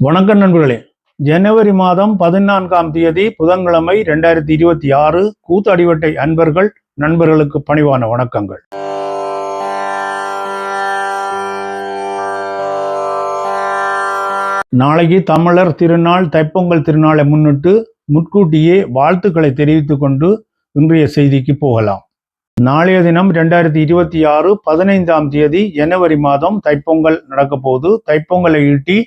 வணக்கம் நண்பர்களே. ஜனவரி மாதம் பதினான்காம் தேதி புதன்கிழமை ரெண்டாயிரத்தி இருபத்தி ஆறு கூத்தடிவட்டை அன்பர்கள் நண்பர்களுக்கு பணிவான வணக்கங்கள். நாளைக்கு தமிழர் திருநாள் தைப்பொங்கல் திருநாளை முன்னிட்டு முன்கூட்டியே வாழ்த்துக்களை தெரிவித்துக் கொண்டு இன்றைய செய்திக்கு போகலாம். நாளைய தினம் ரெண்டாயிரத்தி இருபத்தி ஆறு பதினைந்தாம் தேதி ஜனவரி மாதம் தைப்பொங்கல் நடக்கப்போகுது. தைப்பொங்கலை ஈட்டி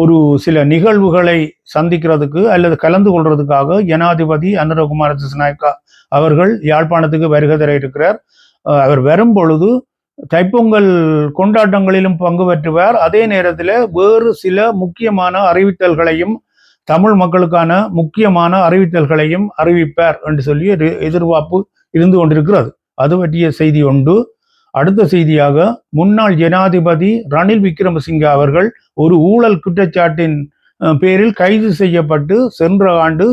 ஒரு சில நிகழ்வுகளை சந்திக்கிறதுக்கு அல்லது கலந்து கொள்றதுக்காக ஜனாதிபதி அனுரகுமார திசநாயக்கா அவர்கள் யாழ்ப்பாணத்துக்கு வருகை தர இருக்கிறார். அவர் வரும் பொழுது தைப்பொங்கல் கொண்டாட்டங்களிலும் பங்கு பெற்றுவார். அதே நேரத்தில் வேறு சில முக்கியமான அறிவித்தல்களையும் தமிழ் மக்களுக்கான முக்கியமான அறிவித்தல்களையும் அறிவிப்பார் என்று சொல்லி எதிர்பார்ப்பு இருந்து கொண்டிருக்கிறது. அது பற்றிய செய்தி உண்டு. அடுத்த செய்தியாக முன்னாள் ஜனாதிபதி ரணில் விக்ரமசிங்கே அவர்கள் ஒரு ஊழல் குற்றச்சாட்டின் பேரில் கைது செய்யப்பட்டு சென்ற ஆண்டு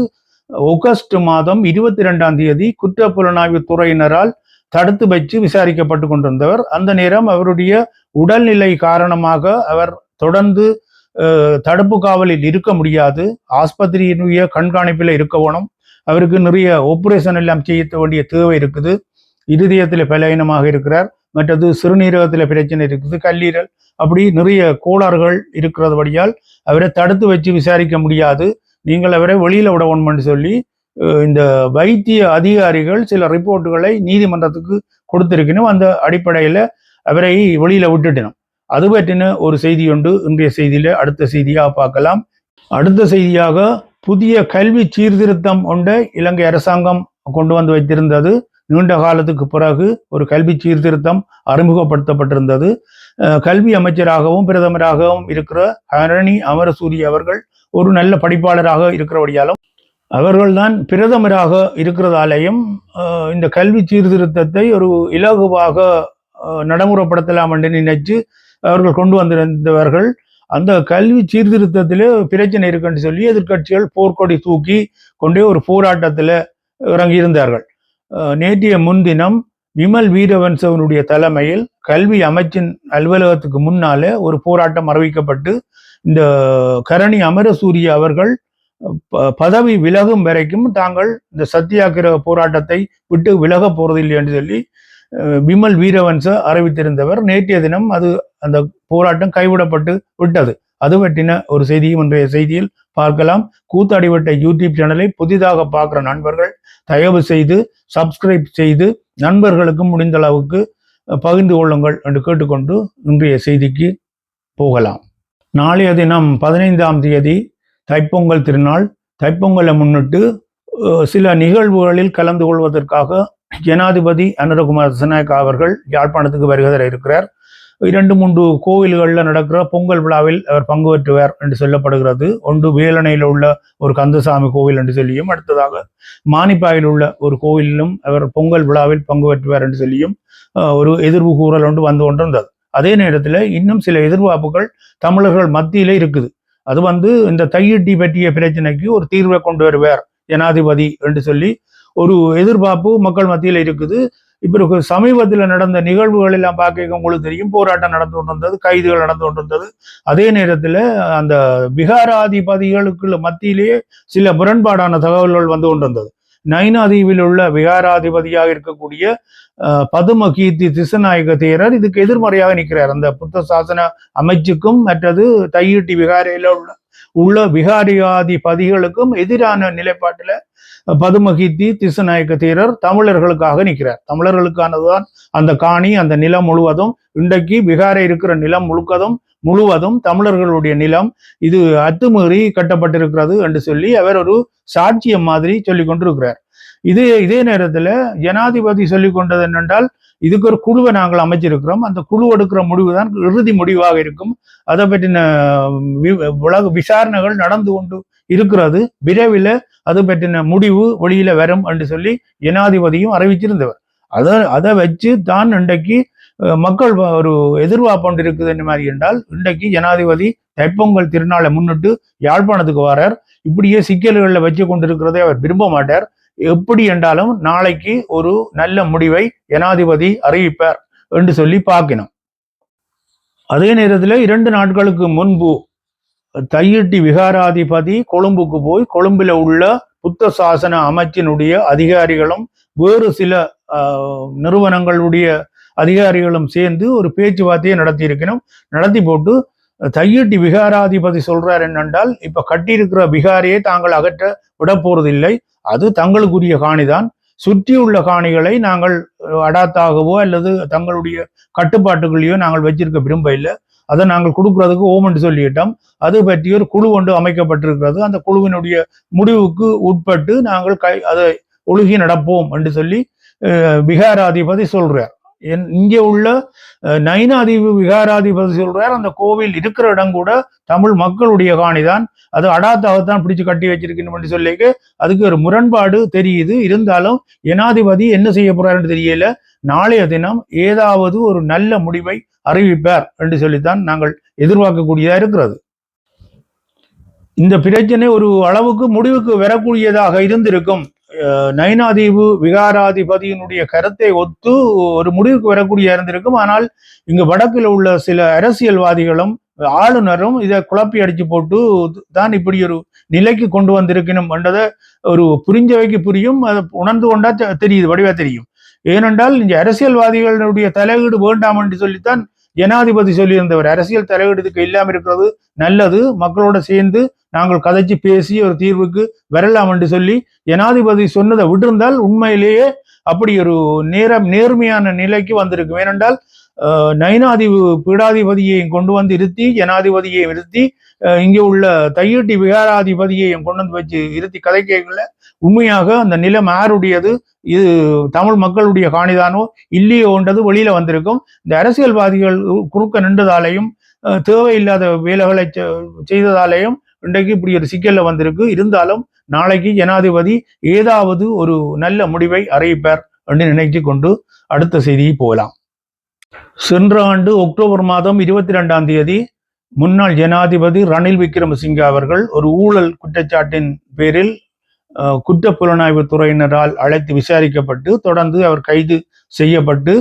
ஆகஸ்ட் மாதம் இருபத்தி ரெண்டாம் தேதி குற்றப்புலனாய்வு துறையினரால் தடுத்து வச்சு விசாரிக்கப்பட்டு கொண்டிருந்தவர். அந்த நேரம் அவருடைய உடல்நிலை காரணமாக அவர் தொடர்ந்து தடுப்பு காவலில் இருக்க முடியாது. ஆஸ்பத்திரியினுடைய கண்காணிப்பில் இருக்க வேணும். அவருக்கு நிறைய ஆப்ரேஷன் எல்லாம் செய்ய வேண்டிய தேவை இருக்குது. இருதயத்தில் பலவீனமாக இருக்கிறார். மற்றது சிறுநீரகத்தில் பிரச்சனை இருக்குது கல்லீரல் அப்படி நிறைய கோளாறுகள் இருக்கிறதுபடியால் அவரை தடுத்து வச்சு விசாரிக்க முடியாது. நீங்கள் அவரை வெளியில விடணும்னு சொல்லி இந்த வைத்திய அதிகாரிகள் சில ரிப்போர்ட்டுகளை நீதிமன்றத்துக்கு கொடுத்திருக்கணும். அந்த அடிப்படையில் அவரை வெளியில விட்டுட்டணும். அது பற்றின ஒரு செய்தி உண்டு. இன்றைய செய்தியில அடுத்த செய்தியாக பார்க்கலாம். அடுத்த செய்தியாக புதிய கல்வி சீர்திருத்தம் ஒன்றை இலங்கை அரசாங்கம் கொண்டு வந்து வைத்திருந்தது. நீண்ட காலத்துக்கு பிறகு ஒரு கல்வி சீர்திருத்தம் அறிமுகப்படுத்தப்பட்டிருந்தது. கல்வி அமைச்சராகவும் பிரதமராகவும் இருக்கிற ஹரணி அமரசூரி அவர்கள் ஒரு நல்ல படிப்பாளராக இருக்கிறபடியாலும் அவர்கள்தான் பிரதமராக இருக்கிறதாலேயும் இந்த கல்வி சீர்திருத்தத்தை ஒரு இலகுவாக நடைமுறைப்படுத்தலாம் என்று நினைச்சு அவர்கள் கொண்டு வந்திருந்தவர்கள். அந்த கல்வி சீர்திருத்தத்திலே பிரச்சனை இருக்குன்னு சொல்லி எதிர்க்கட்சிகள் போர்க்கொடி தூக்கி கொண்டே ஒரு போராட்டத்தில் இறங்கியிருந்தார்கள். நேற்றைய முன்தினம் விமல் வீரவன்சவனுடைய தலைமையில் கல்வி அமைச்சின் அலுவலகத்துக்கு முன்னாலே ஒரு போராட்டம் அறிவிக்கப்பட்டு இந்த கரணி அமரசூரிய அவர்கள் ப- பதவி விலகும் வரைக்கும் தாங்கள் இந்த சத்தியாகிரக போராட்டத்தை விட்டு விலக போறதில்லை என்று சொல்லி விமல் வீரவன்ச அறிவித்திருந்தவர். நேற்றைய தினம் அது அந்த போராட்டம் கைவிடப்பட்டு விட்டது. அது பற்றின ஒரு செய்தியும் இன்றைய செய்தியில் பார்க்கலாம். கூத்தாடிவட்ட யூடியூப் சேனலை புதிதாக பார்க்குற நண்பர்கள் தயவு செய்து சப்ஸ்கிரைப் செய்து நண்பர்களுக்கும் முடிந்த அளவுக்கு பகிர்ந்து கொள்ளுங்கள் என்று கேட்டுக்கொண்டு இன்றைய செய்திக்கு போகலாம். நாளைய தினம் பதினைந்தாம் தேதி தைப்பொங்கல் திருநாள். தைப்பொங்கலை முன்னிட்டு சில நிகழ்வுகளில் கலந்து கொள்வதற்காக ஜனாதிபதி அனுரகுமார் திசநாயக்கா அவர்கள் யாழ்ப்பாணத்துக்கு வருகை இருக்கிறார். இரண்டு மூன்று கோவில்களில் நடக்கிற பொங்கல் விழாவில் அவர் பங்கு பெற்றுவார் என்று சொல்லப்படுகிறது. ஒன்று வேலனையில் உள்ள ஒரு கந்தசாமி கோவில் என்று சொல்லியும் அடுத்ததாக மானிப்பாயில் உள்ள ஒரு கோவிலிலும் அவர் பொங்கல் விழாவில் பங்கு பெற்றுவார் என்று சொல்லியும் ஒரு எதிர்வு கூறல் ஒன்று வந்து கொண்டிருந்தது. அதே நேரத்தில் இன்னும் சில எதிர்பார்ப்புகள் தமிழர்கள் மத்தியிலே இருக்குது. அது வந்து இந்த தையிட்டி பற்றிய பிரச்சனைக்கு ஒரு தீர்வை கொண்டு வருவார் ஜனாதிபதி என்று சொல்லி ஒரு எதிர்பார்ப்பு மக்கள் மத்தியில் இருக்குது. இப்போ சமீபத்தில் நடந்த நிகழ்வுகள் எல்லாம் பார்க்க உங்களுக்கு தெரியும். போராட்டம் நடந்து கொண்டிருந்தது கைதுகள் நடந்து கொண்டிருந்தது அதே நேரத்தில் அந்த விகாராதிபதிகளுக்குள்ள மத்தியிலேயே சில முரண்பாடான தகவல்கள் வந்து கொண்டிருந்தது நைனாதீவில் உள்ள விகாராதிபதியாக இருக்கக்கூடிய பதும கீர்த்தி திசநாயக தேரர் இதுக்கு எதிர்மறையாக நிற்கிறார். அந்த புத்த சாசன அமைச்சுக்கும் மற்றது தையீட்டி விகாரையில் உள்ள உள்ள விகாரியாதிபதிகளுக்கும் எதிரான நிலைப்பாட்டில் பதுமகித்தி திசுநாயக்க தேரர் தமிழர்களுக்காக நிற்கிறார். தமிழர்களுக்கானதுதான் அந்த காணி அந்த நிலம் முழுவதும். இன்றைக்கு பீகாரை இருக்கிற நிலம் முழுக்கதும் முழுவதும் தமிழர்களுடைய நிலம். இது அத்துமீறி கட்டப்பட்டிருக்கிறது என்று சொல்லி அவர் ஒரு சாட்சியம் மாதிரி சொல்லி கொண்டிருக்கிறார். இதே இதே நேரத்தில் ஜனாதிபதி சொல்லி கொண்டது என்னென்றால் இதுக்கு ஒரு குழுவை நாங்கள் அமைச்சிருக்கிறோம். அந்த குழு எடுக்கிற முடிவு தான் இறுதி முடிவாக இருக்கும். அதை பற்றின உலக விசாரணைகள் நடந்து கொண்டு இருக்கிறது. விரைவில் அது பற்றின முடிவு வெளியில வரும் என்று சொல்லி ஜனாதிபதியும் அறிவிச்சிருந்தவர். அதை அதை வச்சு தான் இன்றைக்கு மக்கள் ஒரு எதிர்பார்ப்பு ஒன்று இருக்குது என்ன மாதிரி என்றால் இன்றைக்கு ஜனாதிபதி தைப்பொங்கல் திருநாளை முன்னிட்டு யாழ்ப்பாணத்துக்கு வரார். இப்படியே சிக்கல்களில் வச்சு கொண்டிருக்கிறதை அவர் விரும்ப மாட்டார். எப்படி என்றாலும் நாளைக்கு ஒரு நல்ல முடிவை ஜனாதிபதி அறிவிப்பார் என்று சொல்லி பார்க்கணும். அதே நேரத்தில் இரண்டு நாட்களுக்கு முன்பு தையிட்டி விகாராதிபதி கொழும்புக்கு போய் கொழும்புல உள்ள புத்த சாசன அமைச்சினுடைய அதிகாரிகளும் வேறு சில ஆஹ், நிறுவனங்களுடைய அதிகாரிகளும் சேர்ந்து ஒரு பேச்சுவார்த்தையை நடத்தி இருக்கணும் நடத்தி போட்டு தையிட்டி விகாராதிபதி சொல்றார் என்னென்றால் இப்ப கட்டியிருக்கிற விகாரியை தாங்கள் அகற்ற விட போறதில்லை அது தங்களுக்குரிய காணிதான். சுற்றியுள்ள காணிகளை நாங்கள் அடாத்தாகவோ அல்லது தங்களுடைய கட்டுப்பாட்டுகளையோ நாங்கள் வச்சிருக்க விரும்ப இல்லை. அதை நாங்கள் கொடுக்கறதுக்கு ஓமென்று சொல்லிட்டோம். அது பற்றி ஒரு குழு ஒன்று அமைக்கப்பட்டிருக்கிறது. அந்த குழுவினுடைய முடிவுக்கு உட்பட்டு நாங்கள் கை அதை ஒழுகி நடப்போம் என்று சொல்லி அஹ், சொல்றார். இங்கே உள்ள அஹ், நைனாதிபதி விகாராதிபதி சொல்றார் அந்த கோவில் இருக்கிற இடம் கூட தமிழ் மக்களுடைய காணிதான் அது அடாத்தாகத்தான் பிடிச்சு கட்டி வச்சிருக்கணும் என்று சொல்லிக்கு அதுக்கு ஒரு முரண்பாடு தெரியுது. இருந்தாலும் ஜனாதிபதி என்ன செய்ய போறாருன்னு தெரியல. நாளைய தினம் ஏதாவது ஒரு நல்ல முடிவை அறிவிப்பார் என்று சொல்லித்தான் நாங்கள் எதிர்பார்க்கக்கூடியதா இருக்கிறது. இந்த பிரச்சனை ஒரு அளவுக்கு முடிவுக்கு வரக்கூடியதாக இருந்திருக்கும். நயனாதீவு விகாராதிபதியினுடைய கருத்தை ஒத்து ஒரு முடிவுக்கு வரக்கூடிய இருந்திருக்கும் ஆனால் இங்கு வடக்கில் உள்ள சில அரசியல்வாதிகளும் ஆளுநரும் இதை குழப்பி அடிச்சு போட்டு தான் இப்படி ஒரு நிலைக்கு கொண்டு வந்திருக்கணும் என்றதை ஒரு புரிஞ்சவைக்கு புரியும். அதை உணர்ந்து கொண்டா தெரியுது வடிவா தெரியும். ஏனென்றால் இந்த அரசியல்வாதிகளுடைய தலையீடு வேண்டாம் என்று சொல்லித்தான் ஜனாதிபதி சொல்லியிருந்தவர். அரசியல் தலையீடு இதுக்கு இருக்கிறது நல்லது. மக்களோட சேர்ந்து நாங்கள் கதைச்சு பேசி ஒரு தீர்வுக்கு வரலாம் என்று சொல்லி ஜனாதிபதி சொன்னதை விட்டிருந்தால் உண்மையிலேயே அப்படி ஒரு நேரம் நேர்மையான நிலைக்கு வந்திருக்கும். ஏனென்றால் அஹ், பீடாதிபதியையும் கொண்டு வந்து இருத்தி ஜனாதிபதியையும் இருத்தி அஹ், இங்கே உள்ள தையீட்டி விகாராதிபதியையும் கொண்டு வந்து வச்சு இருத்தி கதைக்கல உண்மையாக அந்த நிலம் யாருடையது இது தமிழ் மக்களுடைய காணிதானோ இல்லையோன்றது வெளியில வந்திருக்கும். இந்த அரசியல்வாதிகள் குறுக்க நின்றதாலையும் தேவையில்லாத வேலைகளை செ- செய்ததாலேயும் இன்றைக்கு இப்படி ஒரு சிக்கல்ல வந்திருக்கு. இருந்தாலும் நாளைக்கு ஜனாதிபதி ஏதாவது ஒரு நல்ல முடிவை அறிவிப்பார் என்று நினைத்து கொண்டு அடுத்த செய்தியை போகலாம். சென்ற ஆண்டு அக்டோபர் மாதம் இருபத்தி ரெண்டாம் தேதி முன்னாள் ஜனாதிபதி ரணில் விக்ரமசிங்க அவர்கள் ஒரு ஊழல் குற்றச்சாட்டின் பேரில் குற்ற புலனாய்வு துறையினரால் அழைத்து விசாரிக்கப்பட்டு தொடர்ந்து அவர் கைது செய்யப்பட்டு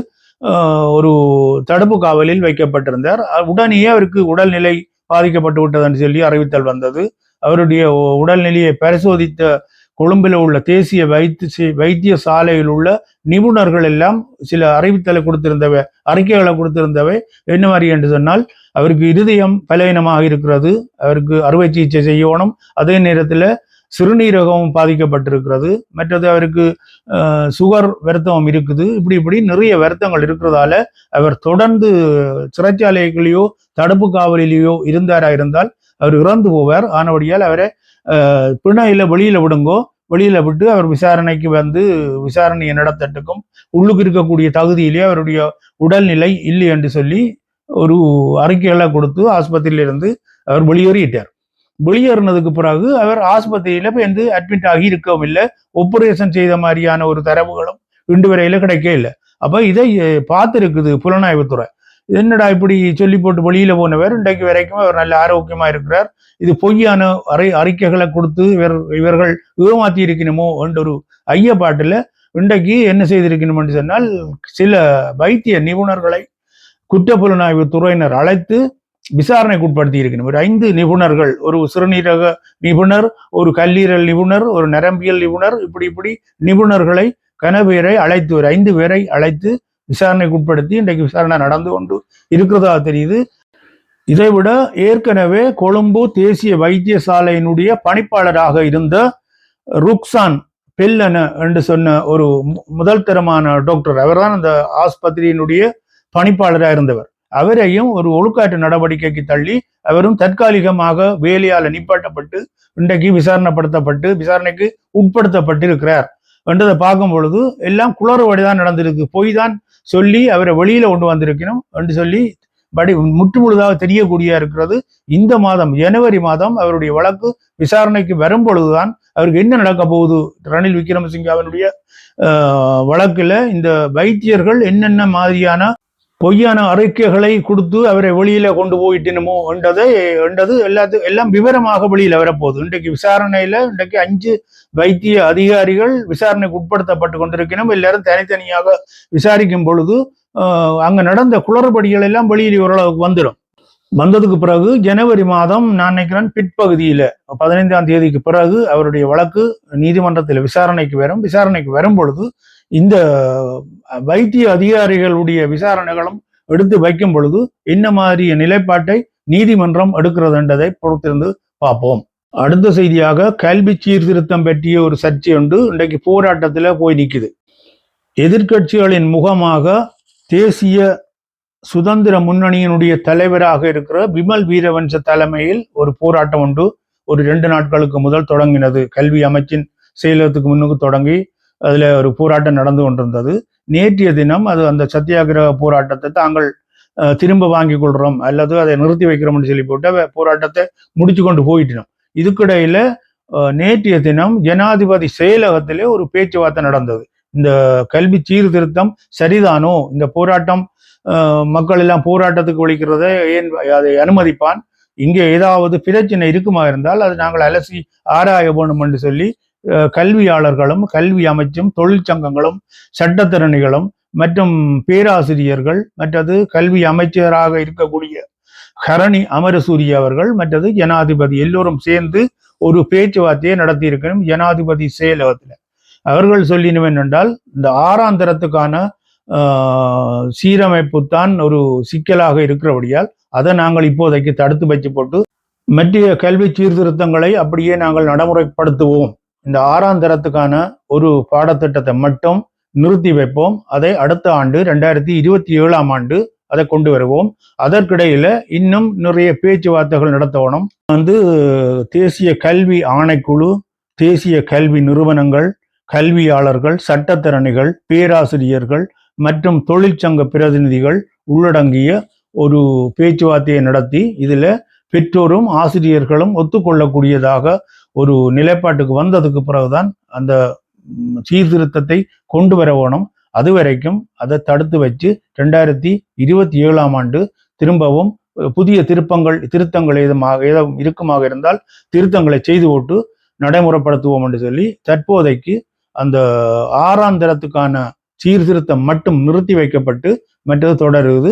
ஒரு தடுப்பு காவலில் வைக்கப்பட்டிருந்தார். உடனேயே அவருக்கு உடல்நிலை பாதிக்கப்பட்டு விட்டதுன்னு சொல்லி அறிவித்தல் வந்தது. அவருடைய உடல்நிலையை பரிசோதித்த கொழும்பில் உள்ள தேசிய வைத்திய வைத்தியசாலையில் உள்ள நிபுணர்கள் எல்லாம் சில அறிவித்தலை கொடுத்திருந்தவை அறிக்கைகளை கொடுத்திருந்தவை என்ன மாதிரி என்று சொன்னால் அவருக்கு இருதயம் பலவீனமாக இருக்கிறது. அவருக்கு அறுவை சிகிச்சை செய்யணும். அதே நேரத்தில் சிறுநீரகமும் பாதிக்கப்பட்டிருக்கிறது. மற்றது அவருக்கு சுகர் வருத்தம் இருக்குது. இப்படி இப்படி நிறைய வருத்தங்கள் இருக்கிறதால அவர் தொடர்ந்து சிறைச்சாலைகளிலேயோ தடுப்பு காவலிலேயோ இருந்தாரா இருந்தால் அவர் இறந்து போவார். ஆனபடியால் அவரை பிணையில் பிணையில வெளியில விடுங்கோ வெளியில விட்டு அவர் விசாரணைக்கு வந்து விசாரணையை நடத்தட்டுக்கும். உள்ளுக்கு இருக்கக்கூடிய தகுதியிலே அவருடைய உடல்நிலை இல்லை என்று சொல்லி ஒரு அறிக்கைகளை கொடுத்து ஆஸ்பத்திரியிலிருந்து அவர் வெளியேறிட்டார். வெளியேறினதுக்கு பிறகு அவர் ஆஸ்பத்திரியில போய் வந்து அட்மிட் ஆகி இருக்கவும் இல்லை. ஆபரேஷன் செய்த மாதிரியான ஒரு தரவுகளும் இன்று வரையில கிடைக்க இல்லை. அப்ப இதை பார்த்துருக்குது புலனாய்வுத்துறை என்னடா இப்படி சொல்லி போட்டு வெளியில போனவர்? இன்றைக்கு வரைக்கும் அவர் நல்ல ஆரோக்கியமா இருக்கிறார். இது பொய்யான அறி அறிக்கைகளை கொடுத்து இவர் இவர்கள் ஏமாத்தி இருக்கணுமோ என்ற ஒரு ஐயப்பாட்டுல இன்றைக்கு என்ன செய்திருக்கணும்னு சொன்னால் சில வைத்திய நிபுணர்களை குற்ற புலனாய்வு துறையினர் அழைத்து விசாரணைக்கு உட்படுத்தி இருக்கணும் ஒரு ஐந்து நிபுணர்கள் ஒரு சிறுநீரக நிபுணர் ஒரு கல்லீரல் நிபுணர் ஒரு நரம்பியல் நிபுணர் இப்படி இப்படி நிபுணர்களை கனவேரை அழைத்து ஒரு ஐந்து பேரை அழைத்து விசாரணைக்கு உட்படுத்தி இன்றைக்கு விசாரணை நடந்து கொண்டு இருக்கிறதா தெரியுது. இதைவிட ஏற்கனவே கொழும்பு தேசிய வைத்தியசாலையினுடைய பணிப்பாளராக இருந்த ருக்சான் பெல்லன என்று சொன்ன ஒரு முதல் தரமான டாக்டர். அவர்தான் அந்த ஆஸ்பத்திரியினுடைய பணிப்பாளராக இருந்தவர். அவரையும் ஒரு ஒழுக்காட்டு நடவடிக்கைக்கு தள்ளி அவரும் தற்காலிகமாக வேலையால் நிப்பாட்டப்பட்டு இன்றைக்கு விசாரணைப்படுத்தப்பட்டு விசாரணைக்கு உட்படுத்தப்பட்டிருக்கிறார் என்றதை பார்க்கும் பொழுது எல்லாம் குளறுபடி தான் நடந்திருக்கு. பொய் தான் சொல்லி அவரை வெளியில கொண்டு வந்திருக்கணும் என்று சொல்லி படி முற்றுமுழுதாக தெரியக்கூடிய இருக்கிறது. இந்த மாதம் ஜனவரி மாதம் அவருடைய வழக்கு விசாரணைக்கு வரும் பொழுதுதான் அவருக்கு என்ன நடக்க போகுது? ரணில் விக்ரமசிங்க அவனுடைய ஆஹ், வழக்குல இந்த வைத்தியர்கள் என்னென்ன மாதிரியான பொய்யான அறிக்கைகளை கொடுத்து அவரை வெளியில கொண்டு போயிட்டணுமோ என்றதை என்றது எல்லாத்து எல்லாம் விவரமாக வெளியில வரப்போகுது. இன்றைக்கு விசாரணையில இன்றைக்கு அஞ்சு வைத்திய அதிகாரிகள் விசாரணைக்கு உட்படுத்தப்பட்டு கொண்டிருக்கணும் எல்லாரும் தனித்தனியாக விசாரிக்கும் பொழுது ஆஹ், அங்க நடந்த குளறுபடிகள் எல்லாம் வெளியில் ஓரளவுக்கு வந்துடும் வந்ததுக்கு பிறகு ஜனவரி மாதம் நான் நினைக்கிறேன் பிற்பகுதியில பதினைந்தாம் தேதிக்கு பிறகு அவருடைய வழக்கு நீதிமன்றத்தில் விசாரணைக்கு வரும். விசாரணைக்கு வரும் பொழுது இந்த வைத்திய அதிகாரிகளுடைய விசாரணைகளும் எடுத்து வைக்கும் பொழுது என்ன மாதிரிய நிலைப்பாட்டை நீதிமன்றம் எடுக்கிறது என்றதை பொறுத்திருந்து பார்ப்போம். அடுத்த செய்தியாக கல்வி சீர்திருத்தம் பற்றிய ஒரு சர்ச்சை உண்டு இன்றைக்கு போராட்டத்தில் போய் நிற்குது. எதிர்க்கட்சிகளின் முகமாக தேசிய சுதந்திர முன்னணியினுடைய தலைவராக இருக்கிற விமல் வீரவன்ச தலைமையில் ஒரு போராட்டம் உண்டு ஒரு ரெண்டு நாட்களுக்கு முதல் தொடங்கினது. கல்வி அமைச்சின் செயலகத்துக்கு முன்னுக்கு தொடங்கி அதுல ஒரு போராட்டம் நடந்து கொண்டிருந்தது. நேற்றைய தினம் அது அந்த சத்தியாகிரக போராட்டத்தை தாங்கள் திரும்ப வாங்கி கொள்றோம் அல்லது அதை நிறுத்தி வைக்கிறோம்னு சொல்லி போட்டு போராட்டத்தை முடிச்சு கொண்டு போயிட்டோம். இதுக்கிடையில நேற்றைய தினம் ஜனாதிபதி செயலகத்திலே ஒரு பேச்சுவார்த்தை நடந்தது. இந்த கல்வி சீர்திருத்தம் சரிதானோ? இந்த போராட்டம் மக்கள் எல்லாம் போராட்டத்துக்கு ஒழிக்கிறத ஏன் அதை அனுமதிப்பான்? இங்கே ஏதாவது பிரச்சனை இருக்குமா இருந்தால் அது நாங்கள் அலசி ஆராய வேணும் என்று சொல்லி கல்வியாளர்களும் கல்வி அமைச்சும் தொழிற்சங்கங்களும் சட்டத்திறனிகளும் மற்றும் பேராசிரியர்கள் மற்றது கல்வி அமைச்சராக இருக்கக்கூடிய ஹரணி அமரசூரிய அவர்கள் மற்றது ஜனாதிபதி எல்லோரும் சேர்ந்து ஒரு பேச்சுவார்த்தையை நடத்தி இருக்கணும் ஜனாதிபதி செயலகத்தில். அவர்கள் சொல்லினோம் என்னென்றால் இந்த ஆறாம் தரத்துக்கான ஆஹ், சீரமைப்பு தான் ஒரு சிக்கலாக இருக்கிறபடியால் அதை நாங்கள் இப்போதைக்கு தடுத்து வச்சு போட்டு மற்ற கல்வி சீர்திருத்தங்களை அப்படியே நாங்கள் நடைமுறைப்படுத்துவோம். இந்த ஆறாம் தரத்துக்கான ஒரு பாடத்திட்டத்தை மட்டும் நிறுத்தி வைப்போம். அதை அடுத்த ஆண்டு ரெண்டாயிரத்தி இருபத்தி ஏழாம் ஆண்டு அதை கொண்டு வருவோம். அதற்கிடையில இன்னும் நிறைய பேச்சுவார்த்தைகள் நடத்தணும். வந்து தேசிய கல்வி ஆணைக்குழு தேசிய கல்வி நிறுவனங்கள் கல்வியாளர்கள் சட்டத்திறனிகள் பேராசிரியர்கள் மற்றும் தொழிற்சங்க பிரதிநிதிகள் உள்ளடங்கிய ஒரு பேச்சுவார்த்தையை நடத்தி இதில் பெற்றோரும் ஆசிரியர்களும் ஒத்துக்கொள்ளக்கூடியதாக ஒரு நிலைப்பாட்டுக்கு வந்ததுக்கு பிறகுதான் அந்த சீர்திருத்தத்தை கொண்டு வர வேணும். அது வரைக்கும் அதை தடுத்து வச்சு ரெண்டாயிரத்தி இருபத்தி ஏழாம் ஆண்டு திரும்பவும் புதிய திருப்பங்கள் திருத்தங்கள் ஏதுமாக ஏதோ இருக்குமாக இருந்தால் திருத்தங்களை செய்து போட்டு நடைமுறைப்படுத்துவோம் என்று சொல்லி தற்போதைக்கு அந்த ஆறாம் தரத்துக்கான சீர்திருத்தம் மட்டும் நிறுத்தி வைக்கப்பட்டு மற்றது தொடருது.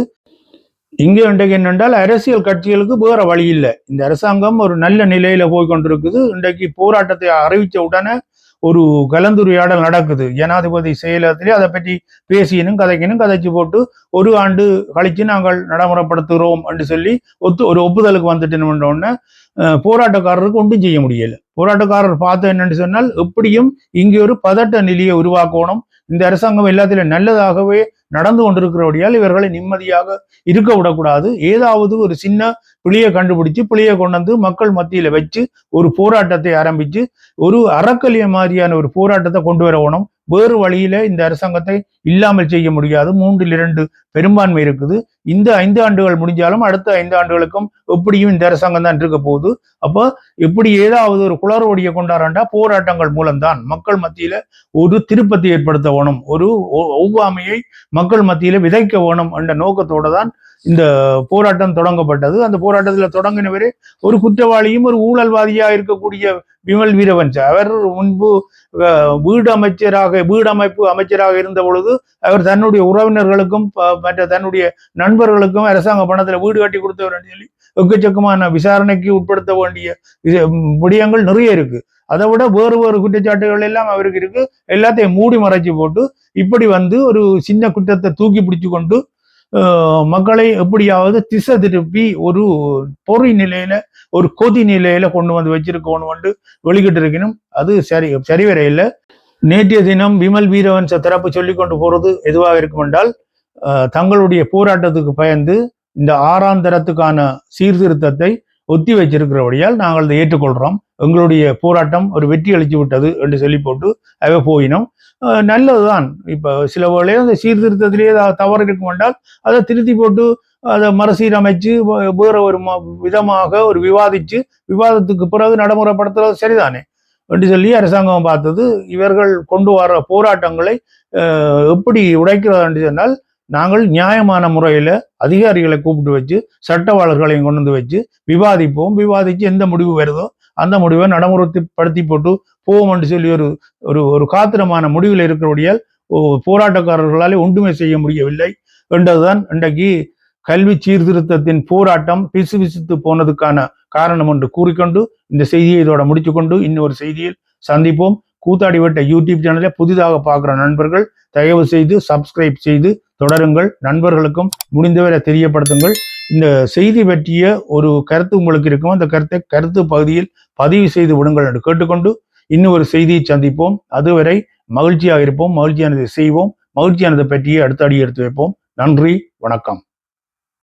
இங்கே இன்றைக்கு என்னென்றால் அரசியல் கட்சிகளுக்கு வேற வழி இல்லை. இந்த அரசாங்கம் ஒரு நல்ல நிலையில போய் கொண்டிருக்குது. இன்றைக்கு போராட்டத்தை அறிவித்த உடனே ஒரு கலந்துரையாடல் நடக்குது. ஜனாதிபதி செயலகத்திலே அதை பற்றி பேசியனும் கதைக்கினும் கதைச்சு போட்டு ஒரு ஆண்டு கழிச்சு நாங்கள் நடைமுறைப்படுத்துகிறோம் என்று சொல்லி ஒத்து ஒரு ஒப்புதலுக்கு வந்துட்டு உடனே போராட்டக்காரருக்கு ஒன்றும் செய்ய முடியல. போராட்டக்காரர் பார்த்து என்னன்னு சொன்னால் எப்படியும் இங்கே ஒரு பதட்ட நிலையை உருவாக்கணும். இந்த அரசாங்கம் எல்லாத்திலும் நல்லதாகவே நடந்து கொண்டிருக்கிறபடியால் இவர்களை நிம்மதியாக இருக்க விடக்கூடாது. ஏதாவது ஒரு சின்ன பிழையை கண்டுபிடிச்சு பிழையை கொண்டு வந்து மக்கள் மத்தியில வச்சு ஒரு போராட்டத்தை ஆரம்பிச்சு ஒரு அறக்கலிய மாதிரியான ஒரு போராட்டத்தை கொண்டு வரணும் வேறு வழியில இந்த அரசாங்கத்தை இல்லாமல் செய்ய முடியாது. மூன்றில் இரண்டு பெரும்பான்மை இருக்குது. இந்த ஐந்து ஆண்டுகள் முடிஞ்சாலும் அடுத்த ஐந்து ஆண்டுகளுக்கும் எப்படியும் இந்த அரசாங்கம் தான் இருக்க போகுது. அப்போ இப்படி ஏதாவது ஒரு குளறுபடியை கொண்டாடா போராட்டங்கள் மூலம்தான் மக்கள் மத்தியில ஒரு திருப்பத்தை ஏற்படுத்த வேணும். ஒரு ஒ- ஒவ்வாமையை மக்கள் மத்தியில விதைக்க வேணும் என்ற நோக்கத்தோட தான் இந்த போராட்டம் தொடங்கப்பட்டது. அந்த போராட்டத்தில் தொடங்கினவரே ஒரு குற்றவாளியும் ஒரு ஊழல்வாதியா இருக்கக்கூடிய விமல் வீரவன்ச. அவர் முன்பு வீடு அமைச்சராக வீடு அமைப்பு அமைச்சராக இருந்த பொழுது அவர் தன்னுடைய உறவினர்களுக்கும் மற்ற தன்னுடைய நண்பர்களுக்கும் அரசாங்க பணத்துல வீடு கட்டி கொடுத்தவர் சொல்லி எக்கச்சக்கமான விசாரணைக்கு உட்படுத்த வேண்டிய விடயங்கள் நிறைய இருக்கு. அதை விட வேறு வேறு குற்றச்சாட்டுகள் எல்லாம் அவருக்கு இருக்கு. எல்லாத்தையும் மூடி மறைச்சு போட்டு இப்படி வந்து ஒரு சின்ன குற்றத்தை தூக்கி பிடிச்சு கொண்டு மக்களை எப்படியாவது திசை திருப்பி ஒரு பொறி நிலையில ஒரு கொதி நிலையில கொண்டு வந்து வச்சிருக்கணும் வந்து வெளிக்கிட்டு இருக்கணும். அது சரி சரி வர இல்லை. நேற்றைய தினம் விமல் வீரவன்ச தரப்பு சொல்லி கொண்டு போறது எதுவாக இருக்கும் என்றால் தங்களுடைய போராட்டத்துக்கு பயந்து இந்த ஆறாம் தரத்துக்கான சீர்திருத்தத்தை ஒத்தி வச்சிருக்கிறபடியால் நாங்கள் அதை ஏற்றுக்கொள்கிறோம் எங்களுடைய போராட்டம் ஒரு வெற்றி அளித்து விட்டது என்று சொல்லி போட்டு அவை போயினோம். நல்லதுதான். இப்போ சில வேளையும் அந்த சீர்திருத்தத்திலேயே தவறு இருக்கும் என்றால் அதை திருத்தி போட்டு அதை மறுசீரமைச்சு வேற ஒரு விதமாக ஒரு விவாதிச்சு விவாதத்துக்கு பிறகு நடைமுறைப்படுத்துறது சரிதானே? என்று சொல்லி அரசாங்கம் பார்த்தது இவர்கள் கொண்டு வர போராட்டங்களை எப்படி உடைக்கிறது என்று சொன்னால் நாங்கள் நியாயமான முறையில் அதிகாரிகளை கூப்பிட்டு வச்சு சட்டவாளர்களையும் கொண்டு வந்து வச்சு விவாதிப்போம். விவாதித்து எந்த முடிவு வருதோ அந்த முடிவை நடைமுறைப்படுத்தி போட்டு போவோம் என்று சொல்லி ஒரு ஒரு ஒரு காத்திரமான முடிவில் இருக்கிறபடியால் ஓ- போராட்டக்காரர்களாலே ஒன்றுமே செய்ய முடியவில்லை என்றதுதான் இன்றைக்கு கல்வி சீர்திருத்தத்தின் போராட்டம் பிசு பிசுத்து போனதுக்கான காரணம் என்று கூறிக்கொண்டு இந்த செய்தியை இதோட முடித்துக்கொண்டு இன்னொரு செய்தியில் சந்திப்போம். கூத்தாடிவட்ட யூடியூப் சேனலை புதிதாக பார்க்குற நண்பர்கள் தயவு செய்து சப்ஸ்கிரைப் செய்து தொடருங்கள். நண்பர்களுக்கும் முடிந்தவரை தெரியப்படுத்துங்கள். இந்த செய்தி பற்றிய ஒரு கருத்து உங்களுக்கு இருக்கும் அந்த கருத்தை கருத்து பகுதியில் பதிவு செய்து விடுங்கள் என்று கேட்டுக்கொண்டு இன்னும் ஒரு செய்தியை சந்திப்போம். அதுவரை மகிழ்ச்சியாக இருப்போம் மகிழ்ச்சியானதை செய்வோம் மகிழ்ச்சியானதை பற்றியே அடுத்த அடி எடுத்து வைப்போம். நன்றி வணக்கம்.